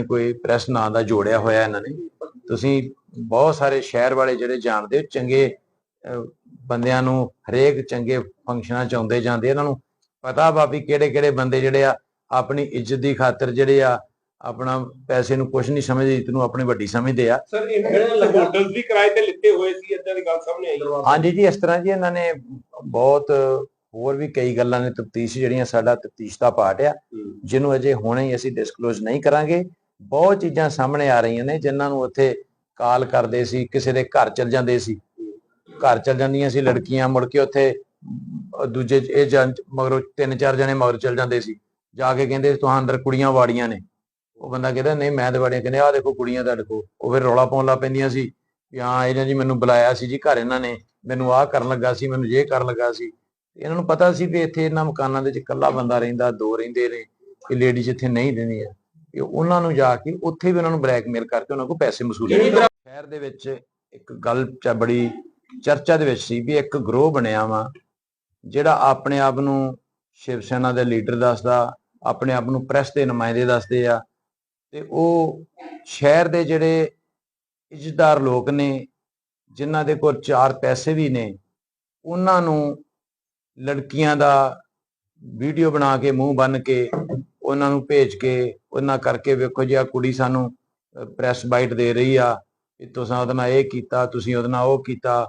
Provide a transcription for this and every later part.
ਕੋਈ ਪ੍ਰੈਸ ਨਾਂ ਦਾ ਜੋੜਿਆ ਹੋਇਆ ਇਹਨਾਂ ਨੇ। ਤੁਸੀਂ ਬਹੁਤ ਸਾਰੇ ਸ਼ਹਿਰ ਵਾਲੇ ਜਿਹੜੇ ਜਾਣਦੇ ਹੋ ਚੰਗੇ ਬੰਦਿਆਂ ਨੂੰ ਹਰੇਕ ਚੰਗੇ ਫੰਕਸ਼ਨਾਂ ਚ ਆਉਂਦੇ ਜਾਂਦੇ ਇਹਨਾਂ ਨੂੰ ਪਤਾ ਵਾ ਵੀ ਕਿਹੜੇ ਕਿਹੜੇ ਬੰਦੇ ਜਿਹੜੇ ਆ ਆਪਣੀ ਇੱਜ਼ਤ ਦੀ ਖਾਤਰ ਜਿਹੜੇ ਆ ਆਪਣਾ ਪੈਸੇ ਨੂੰ ਕੁਝ ਨਹੀਂ ਸਮਝਦੇ ਇੱਜ਼ਤ ਨੂੰ ਆਪਣੀ ਵੱਡੀ ਸਮਝਦੇ ਆ। ਸਰ ਇਹਨਾਂ ਨੇ ਹੋਟਲ ਵੀ ਕਿਰਾਏ ਤੇ ਲਿੱਤੇ ਹੋਏ ਸੀ ਇਦਾਂ ਦੀ ਗੱਲ ਸਾਹਮਣੇ ਆਈ। ਹਾਂਜੀ ਜੀ ਇਸ ਤਰ੍ਹਾਂ ਜੀ ਇਹਨਾਂ ਨੇ ਬਹੁਤ ਹੋਰ ਵੀ ਕਈ ਗੱਲਾਂ ਨੇ ਤਫਤੀਸ਼ ਜਿਹੜੀਆਂ ਸਾਡਾ ਤਫਤੀਸ਼ ਦਾ ਪਾਰਟ ਆ ਜਿਹਨੂੰ ਅਜੇ ਹੁਣੇ ਹੀ ਅਸੀਂ ਡਿਸਕਲੋਜ਼ ਨਹੀਂ ਕਰਾਂਗੇ। ਬਹੁਤ ਚੀਜ਼ਾਂ ਸਾਹਮਣੇ ਆ ਰਹੀਆਂ ਨੇ, ਜਿਨ੍ਹਾਂ ਨੂੰ ਉੱਥੇ ਕਾਲ ਕਰਦੇ ਸੀ, ਕਿਸੇ ਦੇ ਘਰ ਚਲ ਜਾਂਦੇ ਸੀ। ਘਰ ਚਲ ਜਾਂਦੀਆਂ ਸੀ ਲੜਕੀਆਂ, ਮੁੜ ਕੇ ਉੱਥੇ ਦੂਜੇ ਇਹ ਮਗਰੋਂ ਤਿੰਨ ਚਾਰ ਜਣੇ ਮਗਰ ਚਲ ਜਾਂਦੇ ਸੀ। ਜਾ ਕੇ ਕਹਿੰਦੇ ਤੁਹਾਂ ਅੰਦਰ ਕੁੜੀਆਂ ਵਾੜੀਆਂ ਨੇ। ਉਹ ਬੰਦਾ ਕਹਿੰਦਾ, ਨਹੀਂ, ਮੈਂ ਤੇ ਵਾੜੀਆਂ। ਕਹਿੰਦੇ, ਆਹ ਦੇਖੋ ਕੁੜੀਆਂ ਤੁਹਾਡੇ ਕੋਲ। ਉਹ ਫਿਰ ਰੌਲਾ ਪਾਉਣ ਲੱਗ ਪੈਂਦੀਆਂ ਸੀ ਵੀ, ਹਾਂ, ਇਹਨਾਂ ਜੀ ਮੈਨੂੰ ਬੁਲਾਇਆ ਸੀ ਜੀ ਘਰ ਇਹਨਾਂ ਨੇ। ਮੈਨੂੰ ਆਹ ਕਰਨ ਲੱਗਾ ਸੀ, ਮੈਨੂੰ ਇਹ ਕਰਨ ਲੱਗਾ ਸੀ। ਇਹਨਾਂ ਨੂੰ ਪਤਾ ਸੀ ਵੀ ਇੱਥੇ ਇਹਨਾਂ ਮਕਾਨਾਂ ਦੇ ਵਿੱਚ ਇਕੱਲਾ ਬੰਦਾ ਰਹਿੰਦਾ, ਦੋ ਰਹਿੰਦੇ ਨੇ, ਕਿ ਲੇਡੀਜ਼ ਇੱਥੇ ਨਹੀਂ ਰਹਿੰਦੀਆਂ। ਕਿ ਉਹਨਾਂ ਨੂੰ ਜਾ ਕੇ ਉੱਥੇ ਵੀ ਉਹਨਾਂ ਨੂੰ ਬਲੈਕਮੇਲ ਕਰਕੇ ਉਹਨਾਂ ਕੋਲ ਪੈਸੇ ਵਸੂਲੇ ਤਰ੍ਹਾਂ- ਸ਼ਹਿਰ ਦੇ ਵਿੱਚ ਇੱਕ ਗੱਲ ਚ ਬੜੀ ਚਰਚਾ ਦੇ ਵਿੱਚ ਸੀ ਵੀ ਇੱਕ ਗਰੋਹ ਬਣਿਆ ਵਾ ਜਿਹੜਾ ਆਪਣੇ ਆਪ ਨੂੰ ਸ਼ਿਵ ਸੈਨਾ ਦੇ ਲੀਡਰ ਦੱਸਦਾ ਆਪਣੇ ਆਪ ਨੂੰ ਪ੍ਰੈਸ ਦੇ ਨੁਮਾਇੰਦੇ ਦੱਸਦੇ ਆ ਤੇ ਉਹ ਸ਼ਹਿਰ ਦੇ ਜਿਹੜੇ ਇੱਜ਼ਤਦਾਰ ਲੋਕ ਨੇ ਜਿਨ੍ਹਾਂ ਦੇ ਕੋਲ ਚਾਰ ਪੈਸੇ ਵੀ ਨੇ ਉਹਨਾਂ ਨੂੰ ਲੜਕੀਆਂ ਦਾ ਵੀਡੀਓ ਬਣਾ ਕੇ ਮੂੰਹ ਬੰਨ ਕੇ ਉਹਨਾਂ ਨੂੰ ਭੇਜ ਕੇ ਉਹਨਾਂ ਕਰਕੇ ਵੇਖੋ ਜੀ ਆ ਕੁੜੀ ਸਾਨੂੰ ਪ੍ਰੈਸ ਬਾਈਟ ਦੇ ਰਹੀ ਆ, ਵੀ ਤੁਸੀਂ ਉਹਦੇ ਨਾਲ ਇਹ ਕੀਤਾ, ਤੁਸੀਂ ਉਹਦੇ ਨਾਲ ਉਹ ਕੀਤਾ,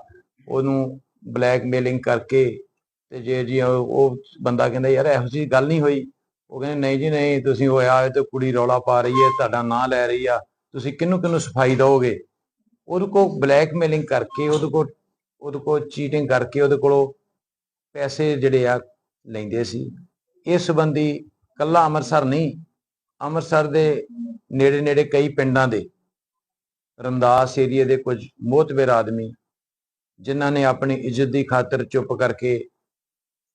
ਉਹਨੂੰ ਬਲੈਕਮੇਲਿੰਗ ਕਰਕੇ ਤੇ ਜੇ ਜੀ ਉਹ ਬੰਦਾ ਕਹਿੰਦਾ ਯਾਰ ਇਹੋ ਜਿਹੀ ਗੱਲ ਨਹੀਂ ਹੋਈ, ਉਹ ਕਹਿੰਦੇ ਨਹੀਂ ਜੀ ਨਹੀਂ, ਤੁਸੀਂ ਹੋਇਆ ਇਹ ਤੇ ਕੁੜੀ ਰੌਲਾ ਪਾ ਰਹੀ ਹੈ, ਤੁਹਾਡਾ ਨਾਂ ਲੈ ਰਹੀ ਆ, ਤੁਸੀਂ ਕਿਹਨੂੰ ਕਿਹਨੂੰ ਸਫ਼ਾਈ ਦਿਓਗੇ ਉਹਦੇ ਕੋ ਬਲੈਕਮੇਲਿੰਗ ਕਰਕੇ, ਉਹਦੇ ਕੋ ਉਹਦੇ ਕੋ ਚੀਟਿੰਗ ਕਰਕੇ ਉਹਦੇ ਕੋਲੋਂ ਪੈਸੇ ਜਿਹੜੇ ਆ ਲੈਂਦੇ ਸੀ। ਇਸ ਸੰਬੰਧੀ ਕੱਲਾ ਅੰਮ੍ਰਿਤਸਰ ਨਹੀਂ, ਅੰਮ੍ਰਿਤਸਰ ਦੇ ਨੇੜੇ ਨੇੜੇ ਕਈ ਪਿੰਡਾਂ ਦੇ ਰਮਦਾਸ ਏਰੀਏ ਦੇ ਕੁਝ ਮੋਤਬਰ ਆਦਮੀ, ਜਿਨ੍ਹਾਂ ਨੇ ਆਪਣੀ ਇੱਜ਼ਤ ਦੀ ਖਾਤਰ ਚੁੱਪ ਕਰਕੇ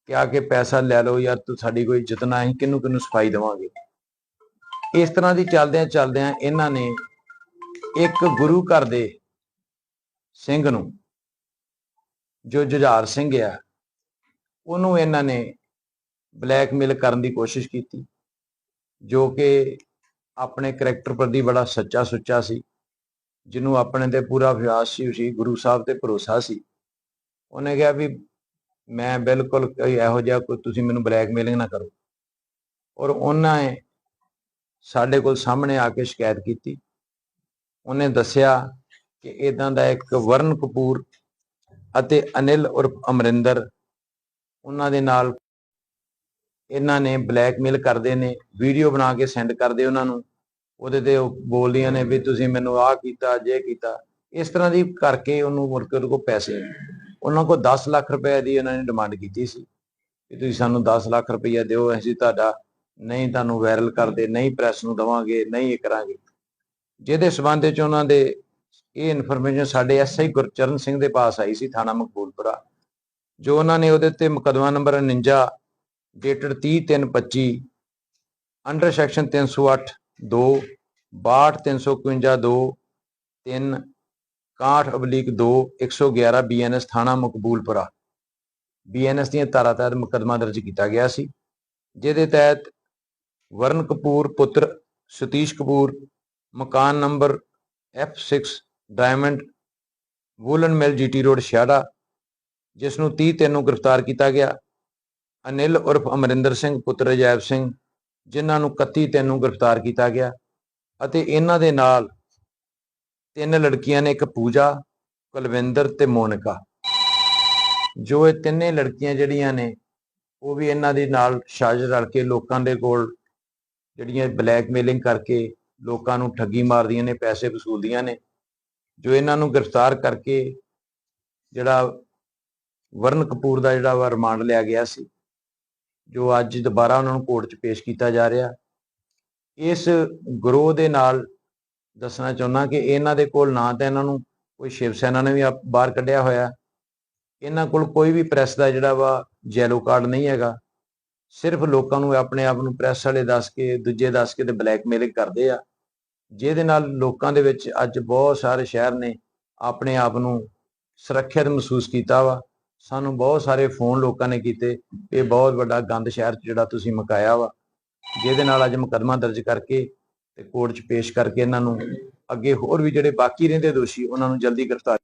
ਕਿਹਾ ਕਿ ਪੈਸਾ ਲੈ ਲਓ ਯਾਰ ਤੂੰ ਸਾਡੀ ਕੋਈ ਇੱਜ਼ਤ ਨਾ, ਅਸੀਂ ਕਿਹਨੂੰ ਕਿਹਨੂੰ ਸਫ਼ਾਈ ਦੇਵਾਂਗੇ। ਇਸ ਤਰ੍ਹਾਂ ਦੀ ਚੱਲਦਿਆਂ ਚੱਲਦਿਆਂ ਇਹਨਾਂ ਨੇ ਇੱਕ ਗੁਰੂ ਘਰ ਦੇ ਸਿੰਘ ਨੂੰ, ਜੋ ਜੁਝਾਰ ਸਿੰਘ ਆ, ਉਹਨੂੰ ਇਹਨਾਂ ਨੇ ਬਲੈਕਮੇਲ ਕਰਨ ਦੀ ਕੋਸ਼ਿਸ਼ ਕੀਤੀ, ਜੋ ਕਿ ਆਪਣੇ ਕਰੈਕਟਰ ਪ੍ਰਤੀ ਬੜਾ ਸੱਚਾ ਸੁੱਚਾ ਸੀ, ਜਿਹਨੂੰ ਆਪਣੇ ਤੇ ਪੂਰਾ ਵਿਸ਼ਵਾਸ ਸੀ ਸੀ ਗੁਰੂ ਸਾਹਿਬ ਤੇ ਭਰੋਸਾ ਸੀ। ਉਹਨੇ ਕਿਹਾ ਵੀ ਮੈਂ ਬਿਲਕੁਲ ਕੋਈ ਇਹੋ ਜਿਹਾ ਕੋਈ, ਤੁਸੀਂ ਮੈਨੂੰ ਬਲੈਕਮੇਲਿੰਗ ਨਾ ਕਰੋ। ਔਰ ਉਹਨਾਂ ਨੇ ਸਾਡੇ ਕੋਲ ਸਾਹਮਣੇ ਆ ਕੇ ਸ਼ਿਕਾਇਤ ਕੀਤੀ। ਉਹਨੇ ਦੱਸਿਆ ਕਿ ਇਦਾਂ ਦਾ ਇੱਕ ਵਰਨ ਕਪੂਰ ਅਤੇ ਅਨਿਲ ਉਰਫ ਅਮਰਿੰਦਰ, ਉਹਨਾਂ ਦੇ ਨਾਲ ਇਹਨਾਂ ਨੇ ਬਲੈਕਮੇਲ ਕਰਦੇ ਨੇ, ਵੀਡੀਓ ਬਣਾ ਕੇ ਸੈਂਡ ਕਰਦੇ ਉਹਨਾਂ ਨੂੰ। ਉਹਦੇ ਤੇ ਉਹ ਬੋਲਦੀਆਂ ਨੇ ਵੀ ਤੁਸੀਂ ਮੈਨੂੰ ਆਹ ਕੀਤਾ, ਜੇ ਕੀਤਾ। ਇਸ ਤਰ੍ਹਾਂ ਦੀ ਕਰਕੇ ਉਹਨੂੰ ਮੁੜ ਕੇ ਉਹਦੇ ਕੋਲ ਪੈਸੇ ਉਹਨਾਂ ਕੋਲ 10 ਲੱਖ ਰੁਪਏ ਦੀ ਉਹਨਾਂ ਨੇ ਡਿਮਾਂਡ ਕੀਤੀ ਸੀ ਕਿ ਤੁਸੀਂ ਸਾਨੂੰ 10 ਲੱਖ ਰੁਪਈਆ ਦਿਓ, ਅਸੀਂ ਤੁਹਾਡਾ ਨਹੀਂ ਤੁਹਾਨੂੰ ਵਾਇਰਲ ਕਰਦੇ, ਨਹੀਂ ਪ੍ਰੈਸ ਨੂੰ ਦਵਾਂਗੇ, ਨਹੀਂ ਇਹ ਕਰਾਂਗੇ। ਜਿਹਦੇ ਸਬੰਧ ਵਿੱਚ ਉਹਨਾਂ ਦੇ ਇਹ ਇਨਫੋਰਮੇਸ਼ਨ ਸਾਡੇ ਐਸਆਈ ਗੁਰਚਰਨ ਸਿੰਘ ਦੇ ਪਾਸ ਆਈ ਸੀ ਥਾਣਾ ਮਕਬੂਲਪੁਰਾ। ਜੋ ਉਹਨਾਂ ਨੇ ਉਹਦੇ ਤੇ ਮੁਕਦਮਾ ਨੰਬਰ 49 ਡੇਟਡ 30/3/25 ਅੰਡਰ ਸੈਕਸ਼ਨ 308 2 62 351 2 3 61 ਅਬਲੀਕ 2 111 ਬੀਐਨਐਸ ਥਾਣਾ ਮਕਬੂਲਪੁਰਾ। ਬੀਐਨਐਸ ਦੀਆਂ ਧਾਰਾ ਤਹਿਤ ਮੁਕਦਮਾ ਦਰਜ ਕੀਤਾ ਗਿਆ ਸੀ, ਜਿਹਦੇ ਤਹਿਤ ਵਰਨ ਕਪੂਰ, ਪੁੱਤਰ ਸਤੀਸ਼ ਕਪੂਰ, ਮਕਾਨ number F6 diamond woollen mill GT road Chhiara ਜਿਸ ਨੂੰ 30 ਤਿੰਨ ਨੂੰ ਗ੍ਰਿਫਤਾਰ ਕੀਤਾ ਗਿਆ। ਅਨਿਲ ਉਰਫ ਅਮਰਿੰਦਰ ਸਿੰਘ, ਪੁੱਤਰ ਅਜੈਬ ਸਿੰਘ, ਜਿਨ੍ਹਾਂ ਨੂੰ 31 ਤਿੰਨ ਨੂੰ ਗ੍ਰਿਫਤਾਰ ਕੀਤਾ ਗਿਆ ਅਤੇ ਇਹਨਾਂ ਦੇ ਨਾਲ ਤਿੰਨ ਲੜਕੀਆਂ ਨੇ ਇੱਕ ਪੂਜਾ, ਕੁਲਵਿੰਦਰ ਤੇ ਮੋਨਿਕਾ। ਜੋ ਇਹ ਤਿੰਨੇ ਲੜਕੀਆਂ ਜਿਹੜੀਆਂ ਨੇ, ਉਹ ਵੀ ਇਹਨਾਂ ਦੇ ਨਾਲ ਸਾਜ਼ਿਸ਼ ਰਲ ਕੇ ਲੋਕਾਂ ਦੇ ਕੋਲ ਜਿਹੜੀਆਂ ਬਲੈਕਮੇਲਿੰਗ ਕਰਕੇ ਲੋਕਾਂ ਨੂੰ ਠੱਗੀ ਮਾਰਦੀਆਂ ਨੇ, ਪੈਸੇ ਵਸੂਲਦੀਆਂ ਨੇ, ਜੋ ਇਹਨਾਂ ਨੂੰ ਗ੍ਰਿਫਤਾਰ ਕਰਕੇ ਜਿਹੜਾ ਵਰਨ ਕਪੂਰ ਦਾ ਜਿਹੜਾ ਵਾ ਰਿਮਾਂਡ ਲਿਆ ਗਿਆ ਸੀ ਜੋ ਅੱਜ ਦੁਬਾਰਾ ਉਹਨਾਂ ਨੂੰ ਕੋਰਟ 'ਚ ਪੇਸ਼ ਕੀਤਾ ਜਾ ਰਿਹਾ। ਇਸ ਗਰੋਹ ਦੇ ਨਾਲ ਦੱਸਣਾ ਚਾਹੁੰਦਾ ਕਿ ਇਹਨਾਂ ਦੇ ਕੋਲ ਨਾ ਤਾਂ ਇਹਨਾਂ ਨੂੰ ਕੋਈ ਸ਼ਿਵ ਸੈਨਾ ਨੇ ਵੀ ਆਪ- ਬਾਹਰ ਕੱਢਿਆ ਹੋਇਆ। ਇਹਨਾਂ ਕੋਲ ਕੋਈ ਵੀ ਪ੍ਰੈਸ ਦਾ ਜਿਹੜਾ ਵਾ ਜੈਲੋ ਕਾਰਡ ਨਹੀਂ ਹੈਗਾ। ਸਿਰਫ ਲੋਕਾਂ ਨੂੰ ਆਪਣੇ ਆਪ ਨੂੰ ਪ੍ਰੈਸ ਵਾਲੇ ਦੱਸ ਕੇ, ਦੂਜੇ ਦੱਸ ਕੇ ਤੇ ਬਲੈਕਮੇਲਿੰਗ ਕਰਦੇ ਆ। ਜਿਹਦੇ ਨਾਲ ਲੋਕਾਂ ਦੇ ਵਿੱਚ ਅੱਜ ਬਹੁਤ ਸਾਰੇ ਸ਼ਹਿਰ ਨੇ ਆਪਣੇ ਆਪ ਨੂੰ ਸੁਰੱਖਿਅਤ ਮਹਿਸੂਸ ਕੀਤਾ ਵਾ। ਸਾਨੂੰ ਬਹੁਤ ਸਾਰੇ ਫੋਨ ਲੋਕਾਂ ਨੇ ਕੀਤੇ। ਇਹ ਬਹੁਤ ਵੱਡਾ ਗੰਦ ਸ਼ਹਿਰ ਜਿਹੜਾ ਤੁਸੀਂ ਮਕਾਇਆ ਵਾ ਜਿਹਦੇ ਨਾਲ ਅੱਜ ਮੁਕੱਦਮਾ ਦਰਜ ਕਰਕੇ ਤੇ ਕੋਰਟ 'ਚ ਪੇਸ਼ ਕਰਕੇ ਇਹਨਾਂ ਨੂੰ ਅੱਗੇ ਹੋਰ ਵੀ ਜਿਹੜੇ ਬਾਕੀ ਰਹਿੰਦੇ ਦੋਸ਼ੀ ਉਹਨਾਂ ਨੂੰ ਜਲਦੀ ਗ੍ਰਿਫਤਾਰ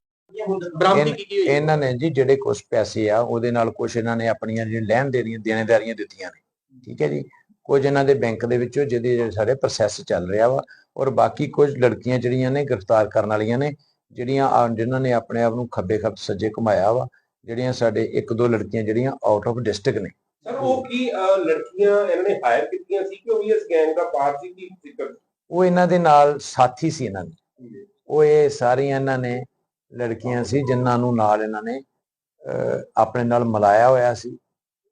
ਇਹਨਾਂ ਨੇ ਜੀ ਜਿਹੜੇ ਕੁਝ ਪੈਸੇ ਆ ਉਹਦੇ ਨਾਲ ਕੁਝ ਇਹਨਾਂ ਨੇ ਆਪਣੀਆਂ ਜਿਹੜੀਆਂ ਲੈਣ ਦੇਣੀਆਂ ਦੇਣੇਦਾਰੀਆਂ ਦਿੱਤੀਆਂ ਨੇ। ਠੀਕ ਹੈ ਜੀ? ਕੁਝ ਇਹਨਾਂ ਦੇ ਬੈਂਕ ਦੇ ਵਿੱਚੋਂ ਜਿਹਦੇ ਸਾਡੇ ਪ੍ਰੋਸੈਸ ਚੱਲ ਰਿਹਾ ਵਾ ਔਰ ਬਾਕੀ ਕੁਝ ਲੜਕੀਆਂ ਜਿਹੜੀਆਂ ਨੇ ਗ੍ਰਿਫਤਾਰ ਕਰਨ ਵਾਲੀਆਂ ਨੇ ਜਿਹੜੀਆਂ ਜਿਨ੍ਹਾਂ ਨੇ ਆਪਣੇ ਆਪ ਨੂੰ ਖੱਬੇ ਖੱਬ ਸੱਜੇ ਘੁਮਾਇਆ ਵਾ ਜਿਹੜੀਆਂ ਸਾਡੇ ਇੱਕ ਦੋ ਲੜਕੀਆਂ ਜਿਹੜੀਆਂ ਆਊਟ ਆਫ ਡਿਸਟ੍ਰਿਕਟ ਨੇ। ਸਰ ਉਹ ਕੀ ਲੜਕੀਆਂ ਇਹਨਾਂ ਨੇ ਹਾਇਰ ਕੀਤੀਆਂ ਸੀ ਕਿ ਉਹ ਵੀ ਇਸ ਗੈਂਗ ਦਾ ਪਾਰਟ ਸੀ ਕੀ ਜ਼ਿਕਰ ਉਹ ਇਹਨਾਂ ਦੇ ਨਾਲ ਸਾਥੀ ਸੀ ਇਹਨਾਂ ਦੇ। ਉਹ ਇਹ ਸਾਰੀਆਂ ਇਹਨਾਂ ਨੇ ਲੜਕੀਆਂ ਸੀ ਜਿਨ੍ਹਾਂ ਨੂੰ ਨਾਲ ਇਹਨਾਂ ਨੇ ਆਪਣੇ ਨਾਲ ਮਿਲਾਇਆ ਹੋਇਆ ਸੀ।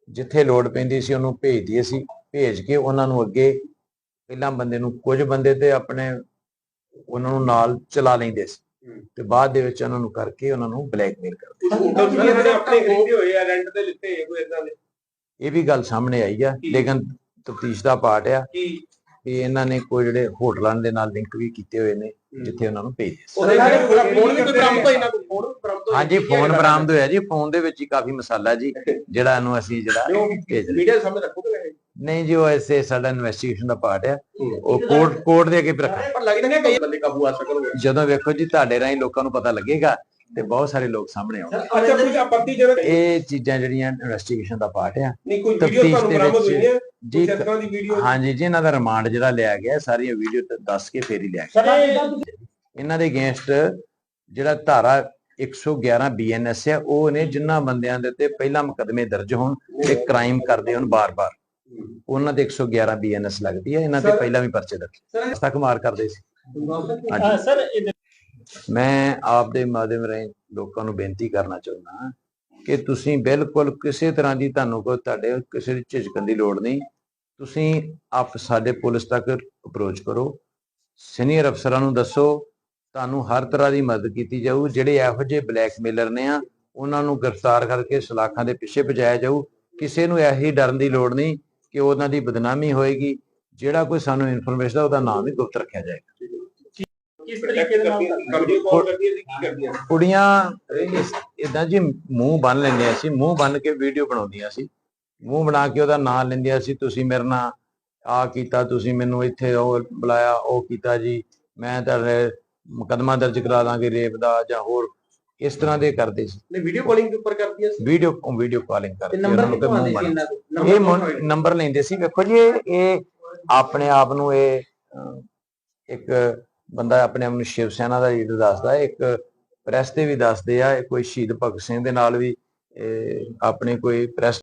ਜਿੱਥੇ ਲੋੜ ਪੈਂਦੀ ਸੀ ਉਹਨੂੰ ਭੇਜਦੀ ਸੀ। ਭੇਜ ਕੇ ਉਹਨਾਂ ਨੂੰ ਅੱਗੇ ਪਹਿਲਾਂ ਬੰਦੇ ਨੂੰ ਕੁਝ ਬੰਦੇ ਤੇ ਆਪਣੇ ਉਹਨਾਂ ਨੂੰ ਨਾਲ ਚਲਾ ਲੈਂਦੇ ਸੀ। ਤੇ ਬਾਅਦ ਦੇ ਵਿੱਚ ਉਹਨਾਂ ਨੂੰ ਕਰਕੇ ਉਹਨਾਂ ਨੂੰ ਬਲੈਕਮੇਲ ਕਰਦੇ ਹੋਟਲ ਵੀ ਇਹਨਾਂ ਨੇ ਆਪਣੇ ਖਰੀਦੇ ਹੋਏ ਆ ਰੈਂਟ ਤੇ ਲਿੱਤੇ ਕੋਈ ਇਦਾਂ ਦੇ? ਇਹ ਵੀ ਗੱਲ ਸਾਹਮਣੇ ਆਈ ਆ? ਲੇਕਿਨ ਤਫਤੀਸ਼ ਦਾ ਪਾਰਟ ਆ ਕੀ? ਇਹਨਾਂ ਨੇ ਕੋਈ ਜਿਹੜੇ ਹੋਟਲਾਂ ਦੇ ਨਾਲ ਲਿੰਕ ਵੀ ਕੀਤੇ ਹੋਏ ਨੇ ਜਿੱਥੇ ਉਹਨਾਂ ਨੂੰ ਹੋਈ ਹਾਂਜੀ ਫੋਨ ਬਰਾਮਦ ਹੋਇਆ ਜੀ ਫੋਨ ਦੇ ਵਿੱਚ ਹੀ ਕਾਫੀ ਮਸਾਲਾ ਜੀ ਜਿਹੜਾ ਇਹਨੂੰ ਅਸੀਂ ਜਿਹੜਾ ਭੇਜ ਰਹੇ ਮੀਡੀਆ ਸਾਹਮਣੇ ਰੱਖੋਗੇ ਵੈਸੇ? ਨਹੀਂ ਜੀ ਉਹ ਐਸੇ ਸਾਡਾ ਇਨਵੈਸਟੀਗੇਸ਼ਨ ਦਾ ਪਾਰਟ ਆ। ਉਹ ਕੋਰਟ ਕੋਰਟ ਦੇ ਅੱਗੇ ਵੀ ਰੱਖਾਂਗੇ। ਪਰ ਲੱਗ ਰਿਹਾ ਕਈ ਬੰਦੇ ਕਾਬੂ ਆ ਸਕਣਗੇ ਜਦੋਂ ਵੇਖੋ ਜੀ ਤੁਹਾਡੇ ਰਾਹੀਂ ਲੋਕਾਂ ਨੂੰ ਪਤਾ ਲੱਗੇਗਾ ਤੇ ਬਹੁਤ ਸਾਰੇ ਲੋਕ ਸਾਹਮਣੇ ਆਉਣਗੇ। ਅੱਛਾ ਕੁਝ ਆਪੱਤੀਜਨਕ ਇਹ ਚੀਜ਼ਾਂ ਜਿਹੜੀਆਂ ਇਨਵੈਸਟੀਗੇਸ਼ਨ ਦਾ ਪਾਰਟ ਆ। ਨਹੀਂ ਕੋਈ ਵੀਡੀਓ ਤਫਤੀਸ਼ ਤੁਹਾਨੂੰ ਦੇ ਬਰਾਮਦ ਵਿੱਚ ਹੋਈ ਹੈ ਜੀ ਤਰ੍ਹਾਂ ਦੀ ਵੀਡੀਓ ਹਾਂਜੀ ਜੀ ਇਹਨਾਂ ਦਾ ਰਿਮਾਂਡ ਜਿਹੜਾ ਲਿਆ ਗਿਆ ਸਾਰੀਆਂ ਵੀਡੀਓ ਦੱਸ ਕੇ ਫੇਰ ਹੀ ਲਿਆ ਗਿਆ। ਇਹਨਾਂ ਦੇ ਅਗੇਂਸਟ ਜਿਹੜਾ ਧਾਰਾ 111 ਬੀਐਨਐਸ ਹੈ ਉਹ ਨੇ ਜਿਨ੍ਹਾਂ ਬੰਦਿਆਂ ਦੇ ਉੱਤੇ ਪਹਿਲਾਂ ਮੁਕਦਮੇ ਦਰਜ ਹੋਣ ਤੇ ਕ੍ਰਾਈਮ ਕਰਦੇ ਹੋਣ ਬਾਰ-ਬਾਰ। ਉਹਨਾਂ ਦੇ 111 ਬੀਐਨਐਸ ਲੱਗਦੀ ਹੈ ਇਹਨਾਂ ਤੇ Sir- ਪਹਿਲਾਂ ਵੀ ਪਰਚੇ ਦਰਜ ਤੱਕ ਮਾਰ ਕਰਦੇ ਸੀ। ਸਰ ਇਹ ਮੈਂ ਆਪ ਦੇ ਮਾਧਿਅਮ ਰਾਹੀਂ ਲੋਕਾਂ ਨੂੰ ਬੇਨਤੀ ਕਰਨਾ ਚਾਹੁੰਦਾ ਕਿ ਤੁਸੀਂ ਬਿਲਕੁਲ ਕਿਸੇ ਤਰ੍ਹਾਂ ਦੀ ਤੁਹਾਨੂੰ ਕੋਈ ਤੁਹਾਡੇ ਕਿਸੇ ਦੀ ਝਿਜਕਣ ਦੀ ਲੋੜ ਨਹੀਂ। ਤੁਸੀਂ ਆਪ ਸਾਡੇ ਪੁਲਿਸ ਤੱਕ ਅਪਰੋਚ ਕਰੋ। ਸੀਨੀਅਰ ਅਫਸਰਾਂ ਨੂੰ ਦੱਸੋ ਤੁਹਾਨੂੰ ਹਰ ਤਰ੍ਹਾਂ ਦੀ ਮਦਦ ਕੀਤੀ ਜਾਊ। ਜਿਹੜੇ ਇਹੋ ਜਿਹੇ ਬਲੈਕਮੇਲਰ ਨੇ ਆ ਉਹਨਾਂ ਨੂੰ ਗ੍ਰਿਫਤਾਰ ਕਰਕੇ ਸਲਾਖਾਂ ਦੇ ਪਿੱਛੇ ਭਜਾਇਆ ਜਾਊ। ਕਿਸੇ ਨੂੰ ਇਹੀ ਡਰਨ ਦੀ ਲੋੜ ਨਹੀਂ। ਕਿ ਉਹਨਾਂ ਦੀ ਬਦਨਾਮੀ ਹੋਏਗੀ ਜਿਹੜਾ ਕੋਈ ਸਾਨੂੰ ਇਨਫੋਰਮੇਸ਼ਨ ਦਾ ਉਹਦਾ ਨਾਮ ਹੀ ਗੁਪਤ ਰੱਖਿਆ ਜਾਏਗਾ। ਕਿਸ ਤਰੀਕੇ ਦੇ ਨਾਲ ਵੀਡੀਓ ਕਾਲ ਕਰਦੀ ਹੈ ਜੀ ਕੀ ਕਰਦੀਆਂ ਕੁੜੀਆਂ ਇਦਾਂ ਜੀ ਮੂੰਹ ਬੰਨ ਲੈਂਦੀਆਂ ਸੀ ਮੂੰਹ ਬੰਨ ਕੇ ਵੀਡੀਓ ਬਣਾਉਂਦੀਆਂ ਸੀ। ਮੂੰਹ ਬਣਾ ਕੇ ਉਹਦਾ ਨਾਂ ਲੈਂਦੀਆਂ ਸੀ ਤੁਸੀਂ ਮੇਰੇ ਨਾਲ ਆ ਕੀਤਾ ਤੁਸੀਂ ਮੈਨੂੰ ਇੱਥੇ ਉਹ ਬੁਲਾਇਆ ਉਹ ਕੀਤਾ ਜੀ ਮੈਂ ਤੁਹਾਡੇ ਮੁਕੱਦਮਾ ਦਰਜ ਕਰਾ ਦਾਂਗੇ ਰੇਪ ਦਾ ਜਾਂ ਹੋਰ ਇਸ ਤਰ੍ਹਾਂ ਦੇ ਕਰਦੇ ਸੀ। ਨਹੀਂ ਵੀਡੀਓ ਕਾਲਿੰਗ ਦੇ ਉੱਪਰ ਕਰਦੀਆਂ ਸੀ? ਵੀਡੀਓ ਵੀਡੀਓ ਕਾਲਿੰਗ ਕਰਕੇ ਨੰਬਰ ਨੂੰ ਕਿੱਥੋਂ ਸੀ ਇਹਨਾਂ ਇਹ ਨੰਬਰ ਲੈਂਦੇ ਸੀ। ਵੇਖੋ ਜੀ ਇਹ ਆਪਣੇ ਆਪ ਨੂੰ ਇਹ ਇੱਕ ਬੰਦਾ ਆਪਣੇ ਆਪ ਨੂੰ ਸ਼ਿਵ ਸੈਨਾ ਦਾ ਲੀਡਰ ਦੱਸਦਾ ਇੱਕ ਪ੍ਰੈਸ ਤੇ ਵੀ ਦੱਸਦੇ ਆ। ਇਹ ਕੋਈ ਸ਼ਹੀਦ ਭਗਤ ਸਿੰਘ ਦੇ ਨਾਲ ਵੀ ਆਪਣੇ ਕੋਈ ਪ੍ਰੈਸ